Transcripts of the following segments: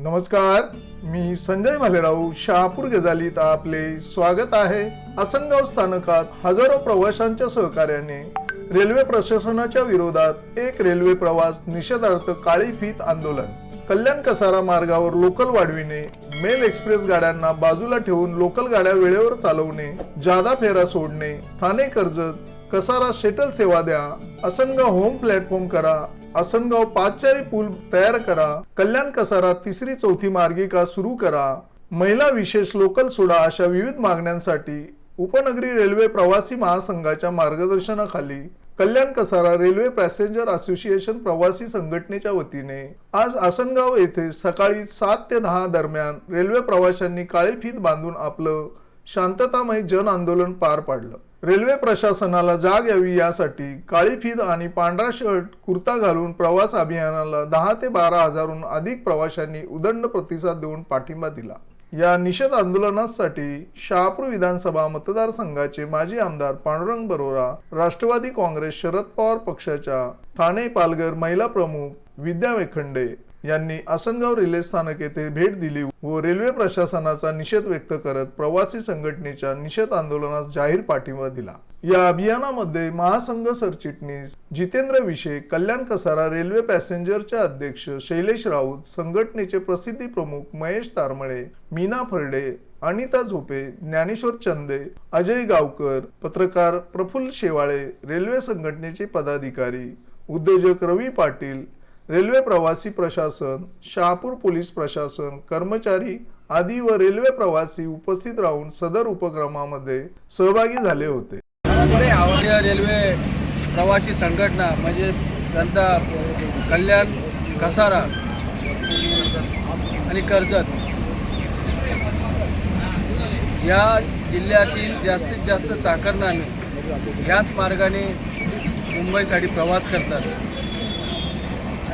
नमस्कार मी संजय भालेराव शहापूर गजालीत आपले स्वागत आहे. आसनगाव स्थानकात हजारो प्रवाशांच्या सहकार्याने रेल्वे प्रशासनाच्या विरोधात एक रेल्वे प्रवास निषेधार्थ काळी फीत आंदोलन. कल्याण कसारा मार्गावर लोकल वाढविणे मेल एक्सप्रेस गाड्यांना बाजूला ठेवून लोकल गाड्या वेळेवर चालवणे जादा फेरा सोडणे ठाणे कर्जत कसारा शेटल सेवा द्या असंग होम प्लॅटफॉर्म करा आसनगाव पाचचारी पूल तयार करा. कल्याण कसारा तिसरी चौथी मार्गिका सुरू करा. महिला विशेष लोकल सोडा अशा विविध मागण्यांसाठी उपनगरी रेल्वे प्रवासी महासंघाच्या मार्गदर्शनाखाली Kalyan Kasara railway passenger association प्रवासी संघटनेच्या वतीने आज आसनगाव येथे सकाळी सात ते दहा दरम्यान रेल्वे प्रवाशांनी काळी फीत बांधून आपलं शांततामय जन आंदोलन पार पाडलं. रेल्वे प्रशासनाला जाग यावी यासाठी काळी फीत आणि पांढरा शर्ट कुर्ता घालून प्रवास अभियानाला दहा ते बारा हजारहून अधिक प्रवाशांनी उदंड प्रतिसाद देऊन पाठिंबा दिला. या निषेध आंदोलनासाठी शहापूर विधानसभा मतदारसंघाचे माजी आमदार पांडुरंग बरोरा राष्ट्रवादी काँग्रेस शरद पवार पक्षाच्या ठाणे पालघर महिला प्रमुख विद्या वेखंडे यांनी आसनगाव रेल्वे स्थानक येथे भेट दिली व रेल्वे प्रशासनाचा निषेध व्यक्त करत प्रवासी संघटनेच्या निषेध आंदोलनास जाहीर पाठिंबा दिला. या अभियानामध्ये महासंघ सरचिटणीस जितेंद्र विशे कल्याण कसारा रेल्वे पॅसेंजरचे अध्यक्ष शैलेश राऊत संघटनेचे प्रसिद्धी प्रमुख महेश तारमळे मीना फरडे अनिता झोपे ज्ञानेश्वर चंदे अजय गावकर पत्रकार प्रफुल्ल शेवाळे रेल्वे संघटनेचे पदाधिकारी उद्योजक रवी पाटील रेल्वे प्रवासी प्रशासन शहापूर पोलीस प्रशासन कर्मचारी आदी व रेल्वे प्रवासी उपस्थित राहून सदर उपक्रमामध्ये सहभागी झाले होते. रेल्वे प्रवासी संघटना म्हणजे जनता कल्याण कसारा आणि कर्जत या जिल्ह्यातील जास्तीत जास्त चाकरमाने याच मार्गाने मुंबईसाठी प्रवास करतात.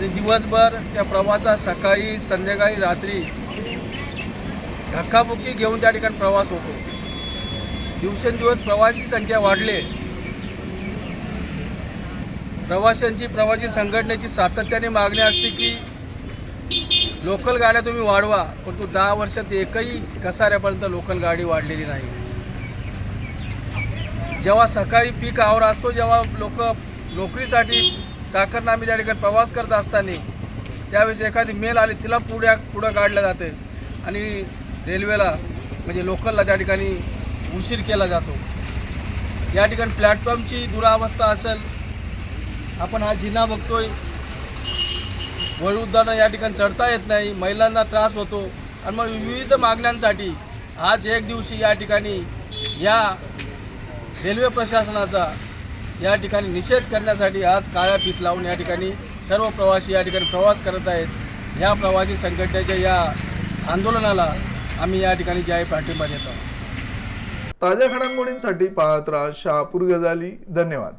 आणि दिवसभर त्या प्रवासात सकाळी संध्याकाळी रात्री धक्काबुक्की घेऊन त्या ठिकाणी प्रवास होतो. दिवसेंदिवस प्रवासी संख्या वाढली. प्रवाशांची प्रवासी संघटनेची सातत्याने मागणी असते की लोकल गाड्या तुम्ही वाढवा परंतु दहा वर्षात एकही कसाऱ्यापर्यंत लोकल गाडी वाढलेली नाही. जेव्हा सकाळी पीक आवर असतो जेव्हा लोक नोकरीसाठी चाकरनामी त्या ठिकाणी प्रवास करत असताना त्यावेळेस एखादी मेल आली तिला पुढ्या पुढं काढलं जाते. आणि रेल्वेला म्हणजे लोकलला त्या ठिकाणी उशीर केला जातो. या ठिकाणी प्लॅटफॉर्मची दुरावस्था असेल आपण हा जिना बघतोय. वयोवृद्धांना या ठिकाणी चढता येत नाही महिलांना त्रास होतो. आणि मग विविध मागण्यांसाठी आज एक दिवशी या ठिकाणी या रेल्वे प्रशासनाचा या ठिकाणी निषेध करण्यासाठी आज काळ्या पीत लावून या ठिकाणी सर्व प्रवासी या ठिकाणी प्रवास करत आहेत. या प्रवासी संघटनेच्या या आंदोलनाला आम्ही या ठिकाणी जाहीर पाठिंबा देतो. ताज्या घडामोडींसाठी पाहत राहा शहापूर गजाली. धन्यवाद.